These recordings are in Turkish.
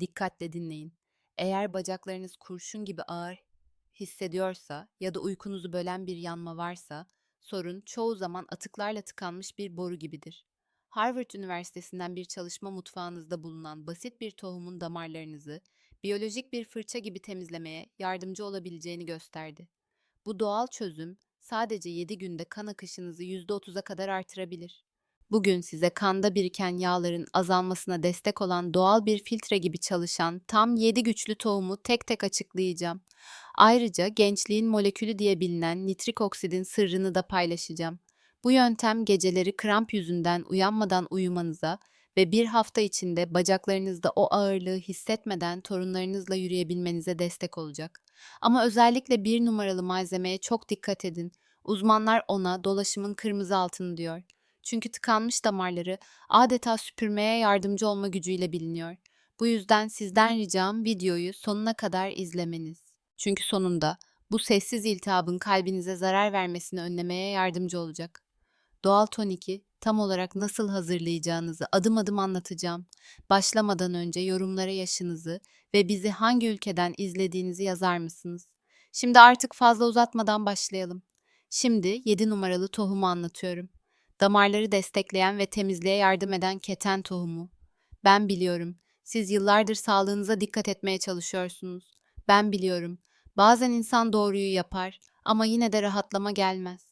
Dikkatle dinleyin. Eğer bacaklarınız kurşun gibi ağır hissediyorsa ya da uykunuzu bölen bir yanma varsa, sorun çoğu zaman atıklarla tıkanmış bir boru gibidir. Harvard Üniversitesi'nden bir çalışma mutfağınızda bulunan basit bir tohumun damarlarınızı biyolojik bir fırça gibi temizlemeye yardımcı olabileceğini gösterdi. Bu doğal çözüm sadece 7 günde kan akışınızı %30'a kadar artırabilir. Bugün size kanda biriken yağların azalmasına destek olan doğal bir filtre gibi çalışan tam 7 güçlü tohumu tek tek açıklayacağım. Ayrıca gençliğin molekülü diye bilinen nitrik oksidin sırrını da paylaşacağım. Bu yöntem geceleri kramp yüzünden uyanmadan uyumanıza ve bir hafta içinde bacaklarınızda o ağırlığı hissetmeden torunlarınızla yürüyebilmenize destek olacak. Ama özellikle bir numaralı malzemeye çok dikkat edin. Uzmanlar ona dolaşımın kırmızı altını diyor. Çünkü tıkanmış damarları adeta süpürmeye yardımcı olma gücüyle biliniyor. Bu yüzden sizden ricam videoyu sonuna kadar izlemeniz. Çünkü sonunda bu sessiz iltihabın kalbinize zarar vermesini önlemeye yardımcı olacak. Doğal toniki tam olarak nasıl hazırlayacağınızı adım adım anlatacağım. Başlamadan önce yorumlara yaşınızı ve bizi hangi ülkeden izlediğinizi yazar mısınız? Şimdi artık fazla uzatmadan başlayalım. Şimdi 7 numaralı tohumu anlatıyorum. Damarları destekleyen ve temizliğe yardım eden keten tohumu. Ben biliyorum. Siz yıllardır sağlığınıza dikkat etmeye çalışıyorsunuz. Ben biliyorum. Bazen insan doğruyu yapar ama yine de rahatlama gelmez.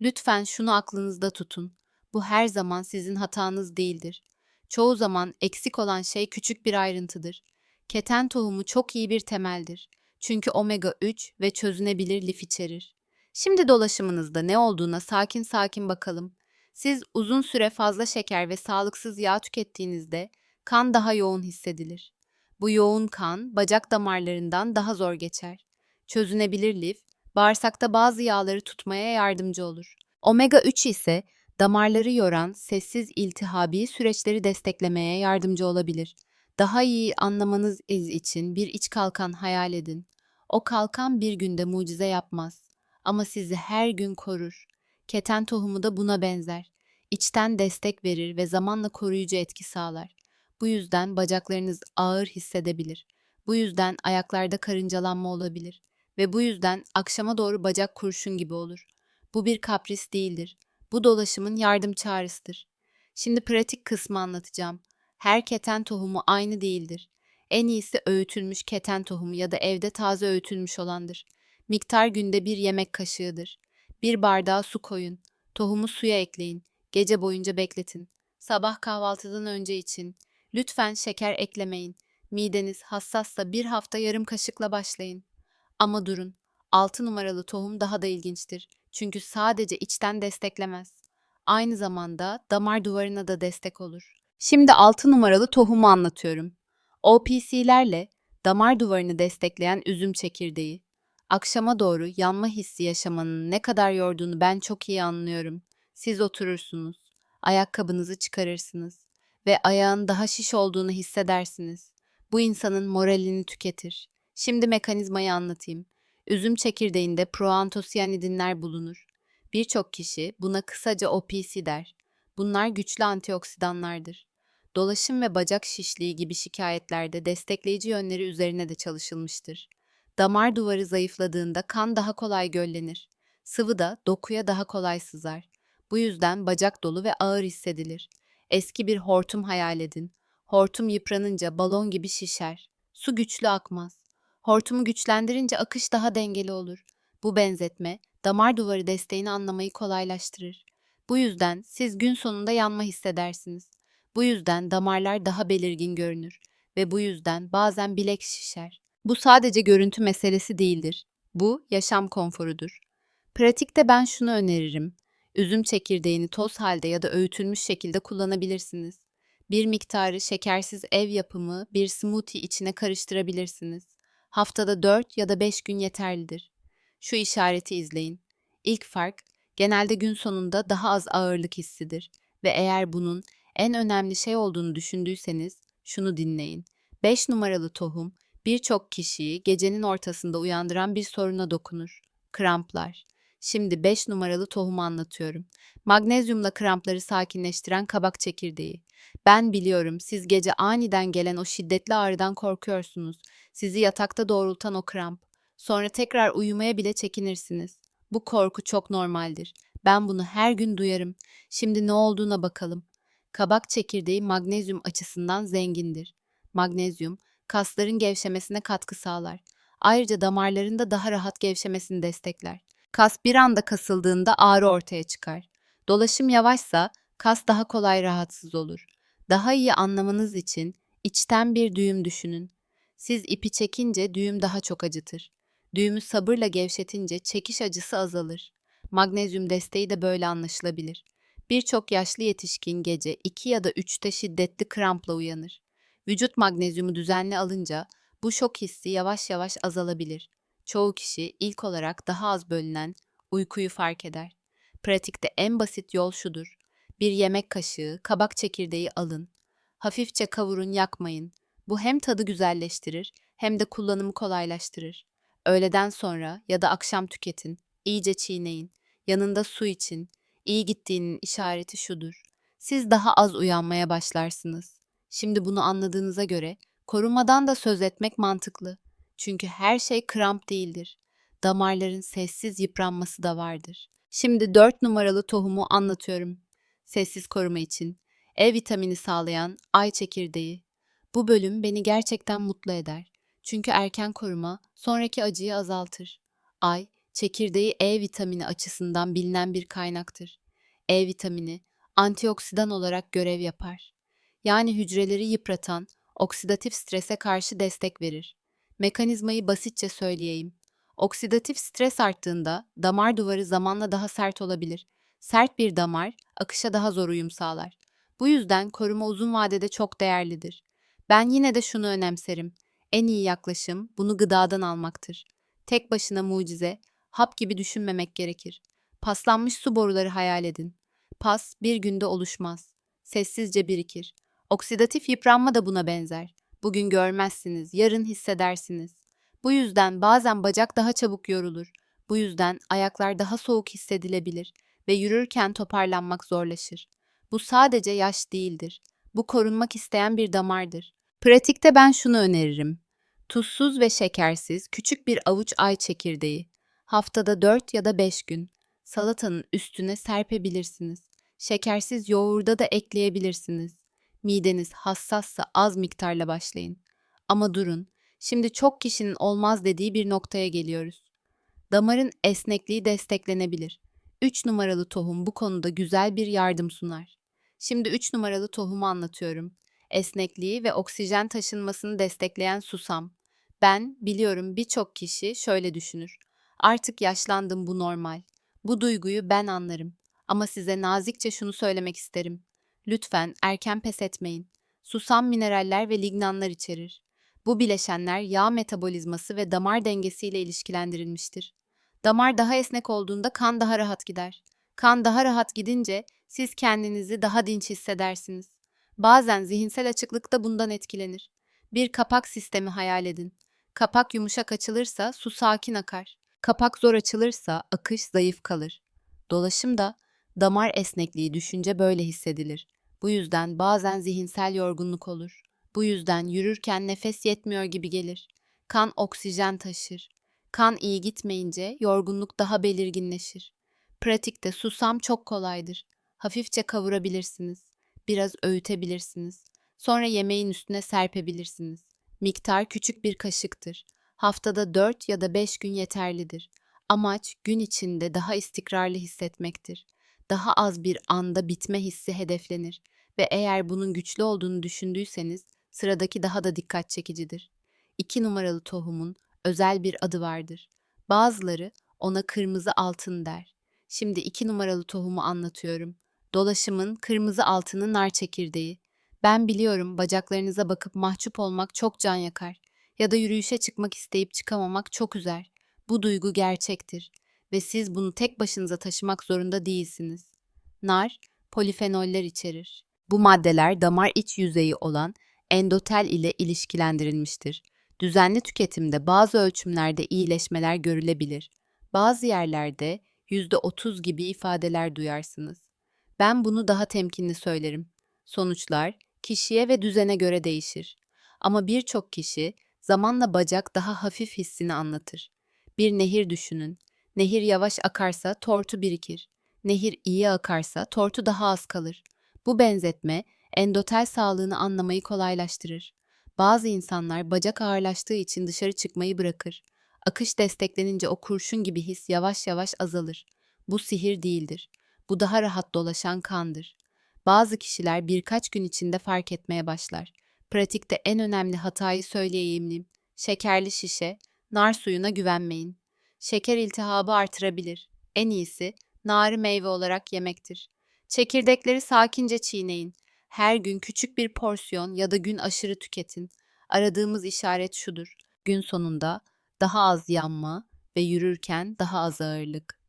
Lütfen şunu aklınızda tutun. Bu her zaman sizin hatanız değildir. Çoğu zaman eksik olan şey küçük bir ayrıntıdır. Keten tohumu çok iyi bir temeldir. Çünkü omega 3 ve çözünebilir lif içerir. Şimdi dolaşımınızda ne olduğuna sakin sakin bakalım. Siz uzun süre fazla şeker ve sağlıksız yağ tükettiğinizde kan daha yoğun hissedilir. Bu yoğun kan bacak damarlarından daha zor geçer. Çözünebilir lif, bağırsakta bazı yağları tutmaya yardımcı olur. Omega 3 ise damarları yoran sessiz iltihabi süreçleri desteklemeye yardımcı olabilir. Daha iyi anlamanız için bir iç kalkan hayal edin. O kalkan bir günde mucize yapmaz ama sizi her gün korur. Keten tohumu da buna benzer. İçten destek verir ve zamanla koruyucu etki sağlar. Bu yüzden bacaklarınız ağır hissedebilir. Bu yüzden ayaklarda karıncalanma olabilir ve bu yüzden akşama doğru bacak kurşun gibi olur. Bu bir kapris değildir. Bu dolaşımın yardım çağrısıdır. Şimdi pratik kısmı anlatacağım. Her keten tohumu aynı değildir. En iyisi öğütülmüş keten tohumu ya da evde taze öğütülmüş olandır. Miktar günde bir yemek kaşığıdır. Bir bardağa su koyun. Tohumu suya ekleyin. Gece boyunca bekletin. Sabah kahvaltıdan önce için. Lütfen şeker eklemeyin. Mideniz hassassa bir hafta yarım kaşıkla başlayın. Ama durun. 6 numaralı tohum daha da ilginçtir. Çünkü sadece içten desteklemez. Aynı zamanda damar duvarına da destek olur. Şimdi 6 numaralı tohumu anlatıyorum. OPC'lerle damar duvarını destekleyen üzüm çekirdeği. Akşama doğru yanma hissi yaşamanın ne kadar yorduğunu ben çok iyi anlıyorum. Siz oturursunuz, ayakkabınızı çıkarırsınız ve ayağın daha şiş olduğunu hissedersiniz. Bu insanın moralini tüketir. Şimdi mekanizmayı anlatayım. Üzüm çekirdeğinde proantosiyanidinler bulunur. Birçok kişi buna kısaca OPC der. Bunlar güçlü antioksidanlardır. Dolaşım ve bacak şişliği gibi şikayetlerde destekleyici yönleri üzerine de çalışılmıştır. Damar duvarı zayıfladığında kan daha kolay göllenir. Sıvı da dokuya daha kolay sızar. Bu yüzden bacak dolu ve ağır hissedilir. Eski bir hortum hayal edin. Hortum yıpranınca balon gibi şişer. Su güçlü akmaz. Hortumu güçlendirince akış daha dengeli olur. Bu benzetme damar duvarı desteğini anlamayı kolaylaştırır. Bu yüzden siz gün sonunda yanma hissedersiniz. Bu yüzden damarlar daha belirgin görünür ve bu yüzden bazen bilek şişer. Bu sadece görüntü meselesi değildir. Bu yaşam konforudur. Pratikte ben şunu öneririm. Üzüm çekirdeğini toz halde ya da öğütülmüş şekilde kullanabilirsiniz. Bir miktarı şekersiz ev yapımı bir smoothie içine karıştırabilirsiniz. Haftada 4 ya da 5 gün yeterlidir. Şu işareti izleyin. İlk fark genelde gün sonunda daha az ağırlık hissidir ve eğer bunun en önemli şey olduğunu düşündüyseniz şunu dinleyin. 5 numaralı tohum birçok kişiyi gecenin ortasında uyandıran bir soruna dokunur. Kramplar. Şimdi 5 numaralı tohumu anlatıyorum. Magnezyumla krampları sakinleştiren kabak çekirdeği. Ben biliyorum siz gece aniden gelen o şiddetli ağrıdan korkuyorsunuz. Sizi yatakta doğrultan o kramp. Sonra tekrar uyumaya bile çekinirsiniz. Bu korku çok normaldir. Ben bunu her gün duyarım. Şimdi ne olduğuna bakalım. Kabak çekirdeği magnezyum açısından zengindir. Magnezyum, kasların gevşemesine katkı sağlar. Ayrıca damarların da daha rahat gevşemesini destekler. Kas bir anda kasıldığında ağrı ortaya çıkar. Dolaşım yavaşsa kas daha kolay rahatsız olur. Daha iyi anlamanız için içten bir düğüm düşünün. Siz ipi çekince düğüm daha çok acıtır. Düğümü sabırla gevşetince çekiş acısı azalır. Magnezyum desteği de böyle anlaşılabilir. Birçok yaşlı yetişkin gece 2 ya da 3'te şiddetli krampla uyanır. Vücut magnezyumu düzenli alınca bu şok hissi yavaş yavaş azalabilir. Çoğu kişi ilk olarak daha az bölünen uykuyu fark eder. Pratikte en basit yol şudur. Bir yemek kaşığı kabak çekirdeği alın. Hafifçe kavurun yakmayın. Bu hem tadı güzelleştirir hem de kullanımı kolaylaştırır. Öğleden sonra ya da akşam tüketin. İyice çiğneyin. Yanında su için. İyi gittiğinin işareti şudur. Siz daha az uyanmaya başlarsınız. Şimdi bunu anladığınıza göre korumadan da söz etmek mantıklı. Çünkü her şey kramp değildir. Damarların sessiz yıpranması da vardır. Şimdi 4 numaralı tohumu anlatıyorum. Sessiz koruma için. E vitamini sağlayan ay çekirdeği. Bu bölüm beni gerçekten mutlu eder. Çünkü erken koruma sonraki acıyı azaltır. Ay, çekirdeği E vitamini açısından bilinen bir kaynaktır. E vitamini antioksidan olarak görev yapar. Yani hücreleri yıpratan, oksidatif strese karşı destek verir. Mekanizmayı basitçe söyleyeyim. Oksidatif stres arttığında damar duvarı zamanla daha sert olabilir. Sert bir damar akışa daha zor uyum sağlar. Bu yüzden koruma uzun vadede çok değerlidir. Ben yine de şunu önemserim. En iyi yaklaşım bunu gıdadan almaktır. Tek başına mucize, hap gibi düşünmemek gerekir. Paslanmış su boruları hayal edin. Pas bir günde oluşmaz. Sessizce birikir. Oksidatif yıpranma da buna benzer. Bugün görmezsiniz, yarın hissedersiniz. Bu yüzden bazen bacak daha çabuk yorulur. Bu yüzden ayaklar daha soğuk hissedilebilir ve yürürken toparlanmak zorlaşır. Bu sadece yaş değildir. Bu korunmak isteyen bir damardır. Pratikte ben şunu öneririm. Tuzsuz ve şekersiz küçük bir avuç ay çekirdeği. Haftada 4 ya da 5 gün. Salatanın üstüne serpebilirsiniz. Şekersiz yoğurda da ekleyebilirsiniz. Mideniz hassassa az miktarla başlayın. Ama durun. Şimdi çok kişinin olmaz dediği bir noktaya geliyoruz. Damarın esnekliği desteklenebilir. 3 numaralı tohum bu konuda güzel bir yardım sunar. Şimdi 3 numaralı tohumu anlatıyorum. Esnekliği ve oksijen taşınmasını destekleyen susam. Ben biliyorum birçok kişi şöyle düşünür. Artık yaşlandım bu normal. Bu duyguyu ben anlarım. Ama size nazikçe şunu söylemek isterim. Lütfen erken pes etmeyin. Susam mineraller ve lignanlar içerir. Bu bileşenler yağ metabolizması ve damar dengesiyle ilişkilendirilmiştir. Damar daha esnek olduğunda kan daha rahat gider. Kan daha rahat gidince siz kendinizi daha dinç hissedersiniz. Bazen zihinsel açıklık da bundan etkilenir. Bir kapak sistemi hayal edin. Kapak yumuşak açılırsa su sakin akar. Kapak zor açılırsa akış zayıf kalır. Dolaşım da damar esnekliği düşünce böyle hissedilir. Bu yüzden bazen zihinsel yorgunluk olur. Bu yüzden yürürken nefes yetmiyor gibi gelir. Kan oksijen taşır. Kan iyi gitmeyince yorgunluk daha belirginleşir. Pratikte susam çok kolaydır. Hafifçe kavurabilirsiniz. Biraz öğütebilirsiniz. Sonra yemeğin üstüne serpebilirsiniz. Miktar küçük bir kaşıktır. Haftada 4 ya da 5 gün yeterlidir. Amaç gün içinde daha istikrarlı hissetmektir. Daha az bir anda bitme hissi hedeflenir ve eğer bunun güçlü olduğunu düşündüyseniz sıradaki daha da dikkat çekicidir. 2 numaralı tohumun özel bir adı vardır. Bazıları ona kırmızı altın der. Şimdi 2 numaralı tohumu anlatıyorum. Dolaşımın kırmızı altını nar çekirdeği. Ben biliyorum bacaklarınıza bakıp mahcup olmak çok can yakar ya da yürüyüşe çıkmak isteyip çıkamamak çok üzer. Bu duygu gerçektir ve siz bunu tek başınıza taşımak zorunda değilsiniz. Nar, polifenoller içerir. Bu maddeler damar iç yüzeyi olan endotel ile ilişkilendirilmiştir. Düzenli tüketimde bazı ölçümlerde iyileşmeler görülebilir. Bazı yerlerde %30 gibi ifadeler duyarsınız. Ben bunu daha temkinli söylerim. Sonuçlar kişiye ve düzene göre değişir. Ama birçok kişi zamanla bacak daha hafif hissini anlatır. Bir nehir düşünün. Nehir yavaş akarsa tortu birikir. Nehir iyi akarsa tortu daha az kalır. Bu benzetme endotel sağlığını anlamayı kolaylaştırır. Bazı insanlar bacak ağırlaştığı için dışarı çıkmayı bırakır. Akış desteklenince o kurşun gibi his yavaş yavaş azalır. Bu sihir değildir. Bu daha rahat dolaşan kandır. Bazı kişiler birkaç gün içinde fark etmeye başlar. Pratikte en önemli hatayı söyleyeyim. Şekerli şişe, nar suyuna güvenmeyin. Şeker iltihabı artırabilir. En iyisi narı meyve olarak yemektir. Çekirdekleri sakince çiğneyin. Her gün küçük bir porsiyon ya da gün aşırı tüketin. Aradığımız işaret şudur. Gün sonunda daha az yanma ve yürürken daha az ağırlık.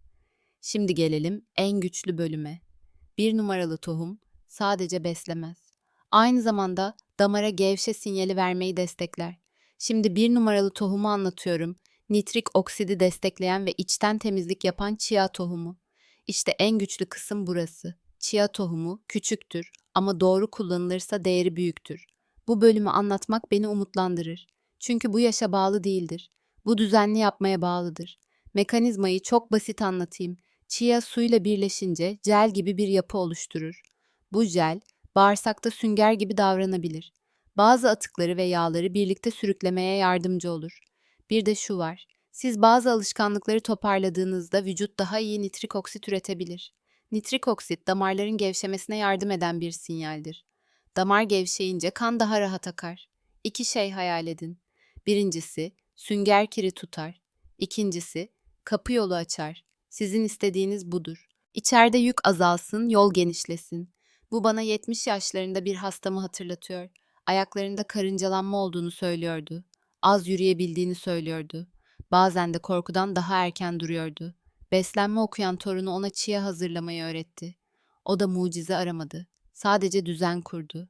Şimdi gelelim en güçlü bölüme. Bir numaralı tohum sadece beslemez. Aynı zamanda damara gevşe sinyali vermeyi destekler. Şimdi bir numaralı tohumu anlatıyorum. Nitrik oksidi destekleyen ve içten temizlik yapan chia tohumu. İşte en güçlü kısım burası. Chia tohumu küçüktür ama doğru kullanılırsa değeri büyüktür. Bu bölümü anlatmak beni umutlandırır. Çünkü bu yaşa bağlı değildir. Bu düzenli yapmaya bağlıdır. Mekanizmayı çok basit anlatayım. Chia suyla birleşince jel gibi bir yapı oluşturur. Bu jel bağırsakta sünger gibi davranabilir. Bazı atıkları ve yağları birlikte sürüklemeye yardımcı olur. Bir de şu var. Siz bazı alışkanlıkları toparladığınızda vücut daha iyi nitrik oksit üretebilir. Nitrik oksit damarların gevşemesine yardım eden bir sinyaldir. Damar gevşeyince kan daha rahat akar. İki şey hayal edin. Birincisi, sünger kiri tutar. İkincisi, kapı yolu açar. Sizin istediğiniz budur. İçeride yük azalsın, yol genişlesin. Bu bana 70 yaşlarında bir hastamı hatırlatıyor. Ayaklarında karıncalanma olduğunu söylüyordu. Az yürüyebildiğini söylüyordu. Bazen de korkudan daha erken duruyordu. Beslenme okuyan torunu ona çiğe hazırlamayı öğretti. O da mucize aramadı. Sadece düzen kurdu.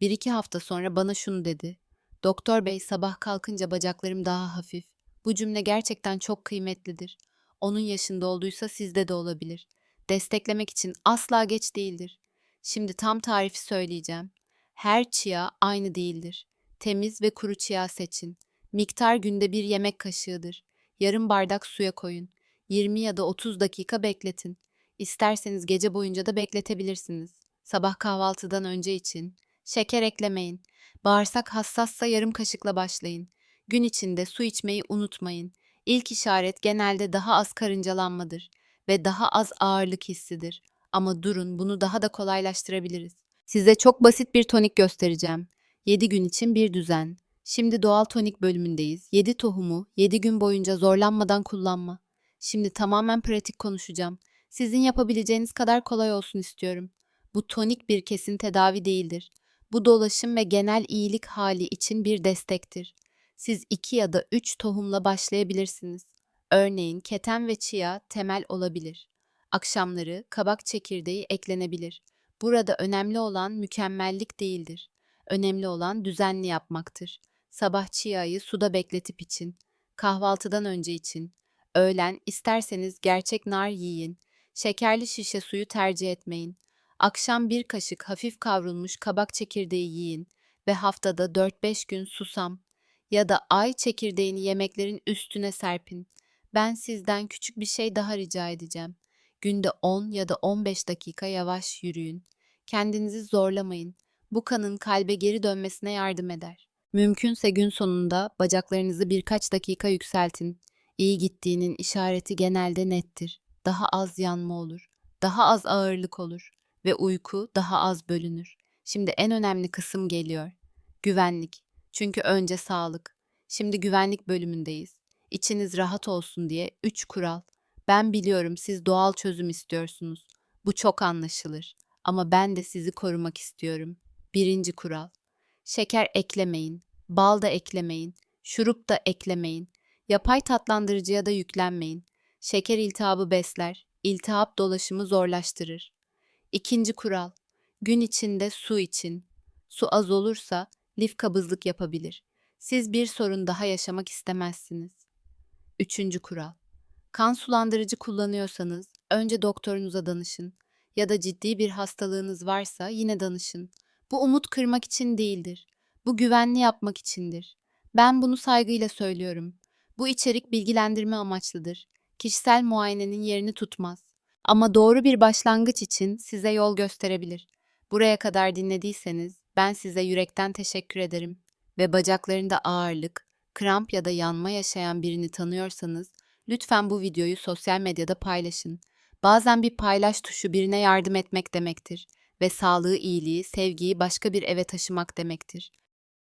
Bir iki hafta sonra bana şunu dedi. Doktor bey sabah kalkınca bacaklarım daha hafif. Bu cümle gerçekten çok kıymetlidir. Onun yaşında olduysa sizde de olabilir. Desteklemek için asla geç değildir. Şimdi tam tarifi söyleyeceğim. Her chia aynı değildir. Temiz ve kuru chia seçin. Miktar günde bir yemek kaşığıdır. Yarım bardak suya koyun. 20 ya da 30 dakika bekletin. İsterseniz gece boyunca da bekletebilirsiniz. Sabah kahvaltıdan önce için. Şeker eklemeyin. Bağırsak hassassa yarım kaşıkla başlayın. Gün içinde su içmeyi unutmayın. İlk işaret genelde daha az karıncalanmadır ve daha az ağırlık hissidir. Ama durun bunu daha da kolaylaştırabiliriz. Size çok basit bir tonik göstereceğim. 7 gün için bir düzen. Şimdi doğal tonik bölümündeyiz. 7 tohumu 7 gün boyunca zorlanmadan kullanma. Şimdi tamamen pratik konuşacağım. Sizin yapabileceğiniz kadar kolay olsun istiyorum. Bu tonik bir kesin tedavi değildir. Bu dolaşım ve genel iyilik hali için bir destektir. Siz 2 ya da 3 tohumla başlayabilirsiniz. Örneğin keten ve chia temel olabilir. Akşamları kabak çekirdeği eklenebilir. Burada önemli olan mükemmellik değildir. Önemli olan düzenli yapmaktır. Sabah chia'yı suda bekletip için, kahvaltıdan önce için, öğlen isterseniz gerçek nar yiyin, şekerli şişe suyu tercih etmeyin. Akşam bir kaşık hafif kavrulmuş kabak çekirdeği yiyin ve haftada 4-5 gün susam ya da ay çekirdeğini yemeklerin üstüne serpin. Ben sizden küçük bir şey daha rica edeceğim. Günde 10 ya da 15 dakika yavaş yürüyün. Kendinizi zorlamayın. Bu kanın kalbe geri dönmesine yardım eder. Mümkünse gün sonunda bacaklarınızı birkaç dakika yükseltin. İyi gittiğinin işareti genelde nettir. Daha az yanma olur. Daha az ağırlık olur ve uyku daha az bölünür. Şimdi en önemli kısım geliyor. Güvenlik. Çünkü önce sağlık. Şimdi güvenlik bölümündeyiz. İçiniz rahat olsun diye 3 kural. Ben biliyorum siz doğal çözüm istiyorsunuz. Bu çok anlaşılır. Ama ben de sizi korumak istiyorum. Birinci kural. Şeker eklemeyin. Bal da eklemeyin. Şurup da eklemeyin. Yapay tatlandırıcıya da yüklenmeyin. Şeker iltihabı besler. İltihap dolaşımı zorlaştırır. İkinci kural. Gün içinde su için. Su az olursa lif kabızlık yapabilir. Siz bir sorun daha yaşamak istemezsiniz. Üçüncü kural. Kan sulandırıcı kullanıyorsanız önce doktorunuza danışın. Ya da ciddi bir hastalığınız varsa yine danışın. Bu umut kırmak için değildir. Bu güvenli yapmak içindir. Ben bunu saygıyla söylüyorum. Bu içerik bilgilendirme amaçlıdır. Kişisel muayenenin yerini tutmaz. Ama doğru bir başlangıç için size yol gösterebilir. Buraya kadar dinlediyseniz ben size yürekten teşekkür ederim. Ve bacaklarında ağırlık, kramp ya da yanma yaşayan birini tanıyorsanız lütfen bu videoyu sosyal medyada paylaşın. Bazen bir paylaş tuşu birine yardım etmek demektir ve sağlığı, iyiliği, sevgiyi başka bir eve taşımak demektir.